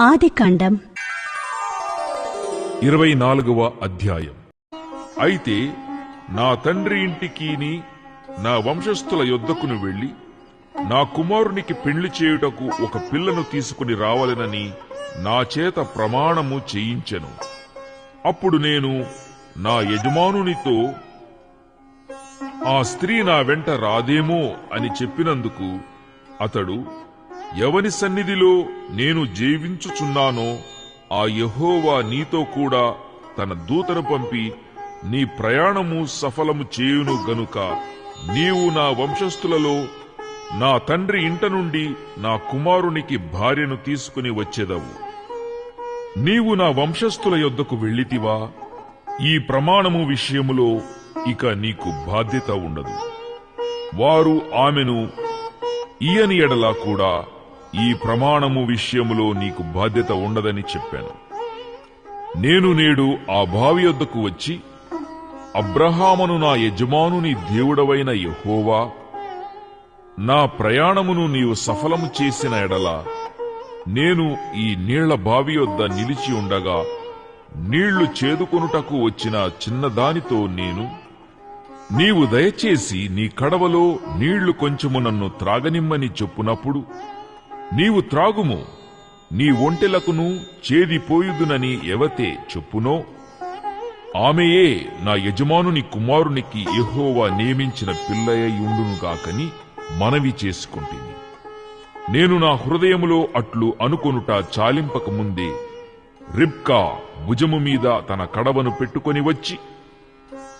ఆదికాండం. ఇరవై నాలుగవ అధ్యాయం. అయితే నా తండ్రి ఇంటికిని నా వంశస్థుల యొద్దకును వెళ్ళి నా కుమారునికి పెళ్ళి చేయుటకు ఒక పిల్లను తీసుకుని రావాలనని నా చేత ప్రమాణము చేయించెను. అప్పుడు నేను నా యజమానునితో ఆ స్త్రీ నా వెంట రాదేమో అని చెప్పినందుకు అతడు ఎవని సన్నిధిలో నేను జీవించుచున్నానో ఆ యహోవా నీతో కూడా తన దూతను పంపి నీ ప్రయాణము సఫలము చేయును గనుక నీవు నా వంశస్థులలో నా తండ్రి ఇంట నుండి నా కుమారునికి భార్యను తీసుకుని వచ్చేదవు. నీవు నా వంశస్థుల యొద్దకు వెళ్ళితివా? ఈ ప్రమాణము విషయములో ఇక నీకు బాధ్యత ఉండదు. వారు ఆమెను ఈయని ఎడలా కూడా ఈ ప్రమాణము విషయములో నీకు బాధ్యత ఉండదని చెప్పాను. నేను నేడు ఆ బావి యొద్దకు వచ్చి అబ్రహామును నా యజమానుని దేవుడవైన యెహోవా నా ప్రయాణమును నీవు సఫలము చేసిన ఎడల నేను ఈ నీళ్ళ బావి యొద్ద నిలిచి ఉండగా నీళ్ళు చేదుకొనుటకు వచ్చిన చిన్నదానితో నేను నీవు దయచేసి నీ కడవలో నీళ్ళు కొంచెము నన్ను త్రాగనిమ్మని చెప్పునప్పుడు నీవు త్రాగుము నీ ఒంటెలకును చేదిపోయుదునని ఎవతే చెప్పునో? ఆమెయే నా యజమానుని కుమారునికి ఎహోవా నియమించిన పిల్లయ్యుండునుగాకని మనవి చేసుకుంటుంది నేను నా హృదయములో అట్లు అనుకొనుట చాలింపక ముందే రిబ్కా భుజము మీద తన కడవను పెట్టుకొని వచ్చి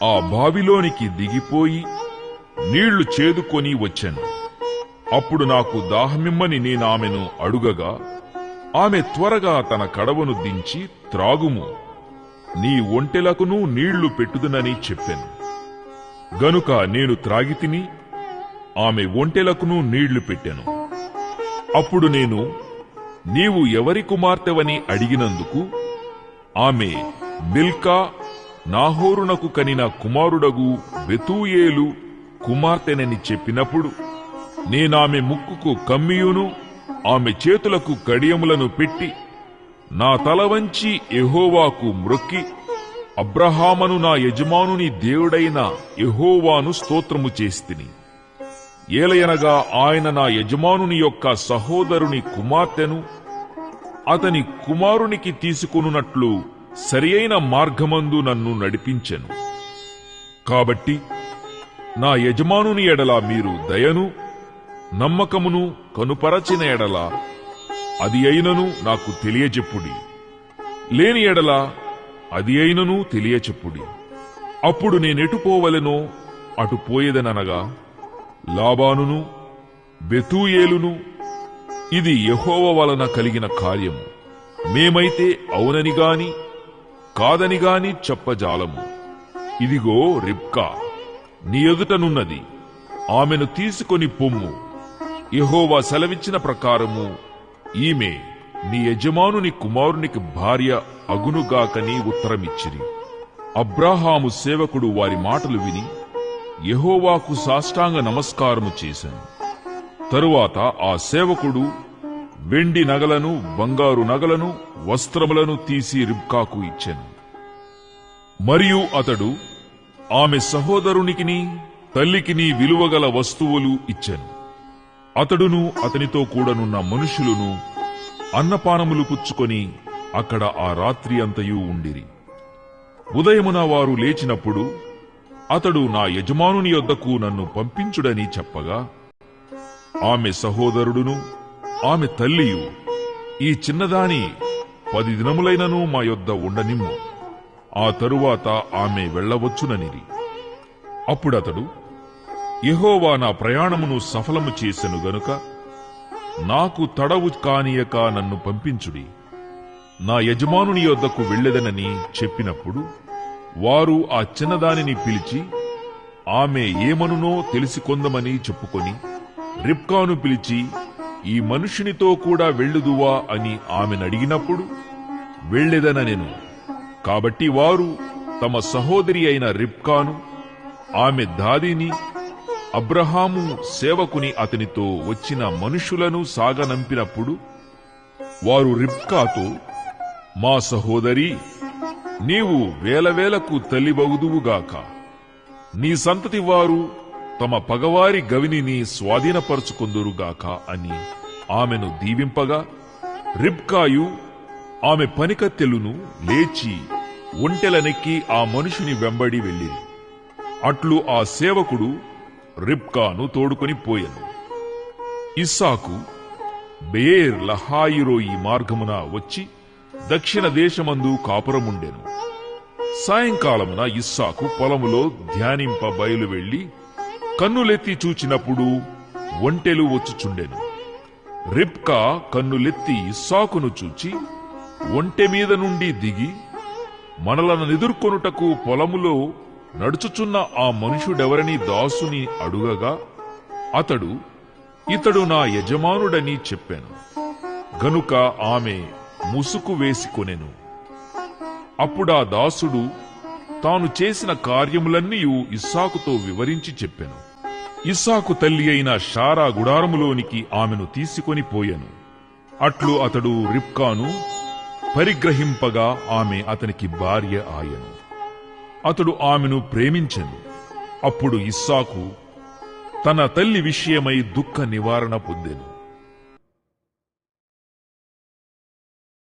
ఆ బావిలోనికి దిగిపోయి నీళ్ళు చేదుకొని వచ్చాను. అప్పుడు నాకు దాహమిమ్మని నేనామెను అడుగగా ఆమె త్వరగా తన కడవను దించి త్రాగుము. నీ ఒంటెలకును నీళ్ళు పెట్టుదునని చెప్పాను. గనుక నేను త్రాగితిని ఆమె ఒంటెలకును నీళ్ళు పెట్టాను. అప్పుడు నేను నీవు ఎవరి కుమార్తెవని అడిగినందుకు ఆమె మిల్కా నాహోరునకు కనిన కుమారుడగు బెతూయేలు కుమార్తెనని చెప్పినప్పుడు నేనామె ముక్కుకు కమ్మియును ఆమె చేతులకు కడియములను పెట్టి నా తల వంచి ఎహోవాకు మ్రొక్కి అబ్రహామను నా యజమానుని దేవుడైన ఎహోవాను స్తోత్రము చేస్తిని. ఏలయనగా ఆయన నా యజమానుని యొక్క సహోదరుని కుమార్తెను అతని కుమారునికి తీసుకొనున్నట్లు సరియైన మార్గమందు నన్ను నడిపించెను. కాబట్టి నా యజమానుని ఎడల మీరు దయను నమ్మకమును కనుపరచిన ఎడల అది అయినను నాకు తెలియజెప్పుడి లేని ఎడల అది అయినను తెలియచెప్పుడి. అప్పుడు నేనెటు పోవలెనో అటు పోయేదనగా లాబానును బెతూయేలును ఇది యహోవ వలన కలిగిన కార్యము. మేమైతే అవునని గాని కాదని గాని చెప్పజాలము. ఇదిగో రిబ్కా నీ ఎదుటనున్నది ఆమెను తీసుకొని పొమ్ము. యహోవా సెలవిచ్చిన ప్రకారము ఈమె నీ యజమానుని కుమారునికి భార్య అగునుగాకని ఉత్తరమిచ్చిరి. అబ్రాహాము సేవకుడు వారి మాటలు విని యహోవాకు సాష్టాంగ నమస్కారము చేశాను. తరువాత ఆ సేవకుడు వెండి నగలను బంగారు నగలను వస్త్రములను తీసి రిబ్కాకు ఇచ్చాను. మరియు అతడు ఆమె సహోదరునికిని తల్లికిని విలువగల వస్తువులు ఇచ్చాను. అతడును అతనితో కూడనున్న మనుషులను అన్నపానములు పుచ్చుకొని అక్కడ ఆ రాత్రి అంతయు ఉండిరి. ఉదయమున వారు లేచినప్పుడు అతడు నా యజమానుని యొద్దకు నన్ను పంపించుడని చెప్పగా ఆమె సహోదరుడును ఆమె తల్లియు ఈ చిన్నదాని పది దినములైనను మా యొద్ద ఉండనిమ్ము. ఆ తరువాత ఆమె వెళ్ళవచ్చుననిరి. అప్పుడతడు యహోవా నా ప్రయాణమును సఫలము చేసెను గనుక నాకు తడవు కానియక నన్ను పంపించుడి. నా యజమానుని యొద్దకు వెళ్ళెదనని చెప్పినప్పుడు వారు ఆ చిన్నదానిని పిలిచి ఆమె ఏమనునో తెలిసికొందమని చెప్పుకొని రిబ్కాను పిలిచి ఈ మనుషునితో కూడా వెళ్ళుదువా అని ఆమెనడిగినప్పుడు వెళ్ళెదననెను. కాబట్టి వారు తమ సహోదరి అయిన రిబ్కాను ఆమె దాదిని అబ్రహాము సేవకుని అతనితో వచ్చిన మనుషులను సాగనంపినప్పుడు వారు రిబ్కాతో మా సహోదరి నీవు వేలవేలకు తల్లిబగుదువుగాక నీ సంతతి వారు తమ పగవారి గవినిని స్వాధీనపరుచుకొందురుగాక అని ఆమెను దీవింపగా రిబ్కాయు ఆమె పనికత్తెలును లేచి ఒంటెలనెక్కి ఆ మనుషుని వెంబడి వెళ్ళింది. అట్లు ఆ సేవకుడు రిబ్కాను తోడుకొని పోయెను. ఇస్సాకు బేర్ లహాయిరోయి మార్గమున వచ్చి దక్షిణ దేశమందు కాపురముండెను. సాయంకాలమున ఇస్సాకు పొలములో ధ్యానింప బయలు వెళ్ళి కన్నులెత్తి చూచినప్పుడు ఒంటెలు వచ్చుచుండెను. రిబ్కా కన్నులెత్తి ఇస్సాకును చూచి ఒంటె మీద నుండి దిగి మనలను ఎదుర్కొనుటకు పొలములో నడుచుచున్న ఆ మనుషుడెవరని దాసుని అడుగగా అతడు ఇతడు నా యజమానుడని చెప్పాను. గనుక ఆమె ముసుకు వేసుకొనెను అప్పుడా దాసుడు తాను చేసిన కార్యములన్నీ ఇస్సాకుతో వివరించి చెప్పాను. ఇస్సాకు తల్లి అయిన షారా గుడారములోనికి ఆమెను తీసుకొని పోయాను. అట్లు అతడు రిప్కాను పరిగ్రహింపగా ఆమె అతనికి భార్య ఆయను. అతడు ఆమెను ప్రేమించెను. అప్పుడు ఇస్సాకు తన తల్లి విషయమై దుఃఖ నివారణ పొందెను.